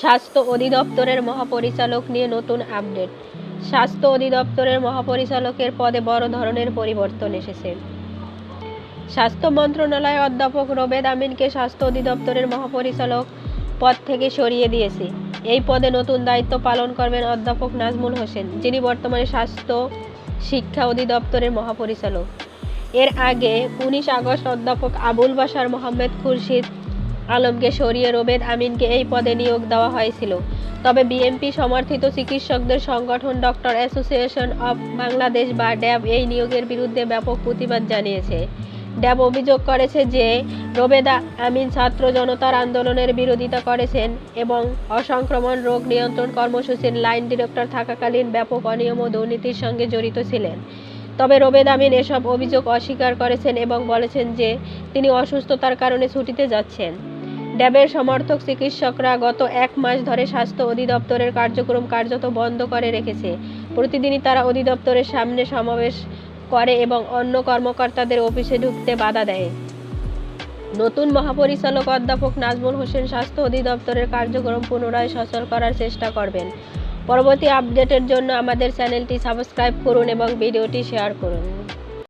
স্বাস্থ্য অধিদপ্তরের মহাপরিচালক নিয়ে নতুন আপডেট। স্বাস্থ্য অধিদপ্তরের মহাপরিচালকের পদে বড় ধরনের পরিবর্তন এসেছে। স্বাস্থ্য মন্ত্রণালয় অধ্যাপক রোবেদ আমিনকে স্বাস্থ্য অধিদপ্তরের মহাপরিচালক পদ থেকে সরিয়ে দিয়েছে। এই পদে নতুন দায়িত্ব পালন করবেন অধ্যাপক নাজমুল হোসেন, যিনি বর্তমানে স্বাস্থ্য শিক্ষা অধিদপ্তরের মহাপরিচালক। এর আগে উনিশ আগস্ট অধ্যাপক আবুল বাশার মোহাম্মদ খুরশিদ আলমকে সরিয়ে রোবেদ আমিনকে এই পদে নিয়োগ দেওয়া হয়েছিল। তবে বিএমপি সমর্থিত চিকিৎসকদের সংগঠন ডক্টর অ্যাসোসিয়েশন অব বাংলাদেশ বা ড্যাব এই নিয়োগের বিরুদ্ধে ব্যাপক প্রতিবাদ জানিয়েছে। ড্যাব অভিযোগ করেছে যে, রোবেদা আমিন ছাত্র জনতার আন্দোলনের বিরোধিতা করেছেন এবং অসংক্রমণ রোগ নিয়ন্ত্রণ কর্মসূচির লাইন ডিরেক্টর থাকাকালীন ব্যাপক অনিয়ম ও দুর্নীতির সঙ্গে জড়িত ছিলেন। তবে রোবেদ আমিন এসব অভিযোগ অস্বীকার করেছেন এবং বলেছেন যে, তিনি অসুস্থতার কারণে ছুটিতে যাচ্ছেন। ড্যাবের সমর্থক চিকিৎসকরা গত এক মাস ধরে স্বাস্থ্য অধিদপ্তরের কার্যক্রম কার্যত বন্ধ করে রেখেছে। প্রতিদিনই তারা অধিদপ্তরের সামনে সমাবেশ করে এবং অন্য কর্মকর্তাদের অফিসে ঢুকতে বাধা দেয়। নতুন মহাপরিচালক অধ্যাপক নাজমুল হোসেন স্বাস্থ্য অধিদপ্তরের কার্যক্রম পুনরায় সচল করার চেষ্টা করবেন। পরবর্তী আপডেটের জন্য আমাদের চ্যানেলটি সাবস্ক্রাইব করুন এবং ভিডিওটি শেয়ার করুন।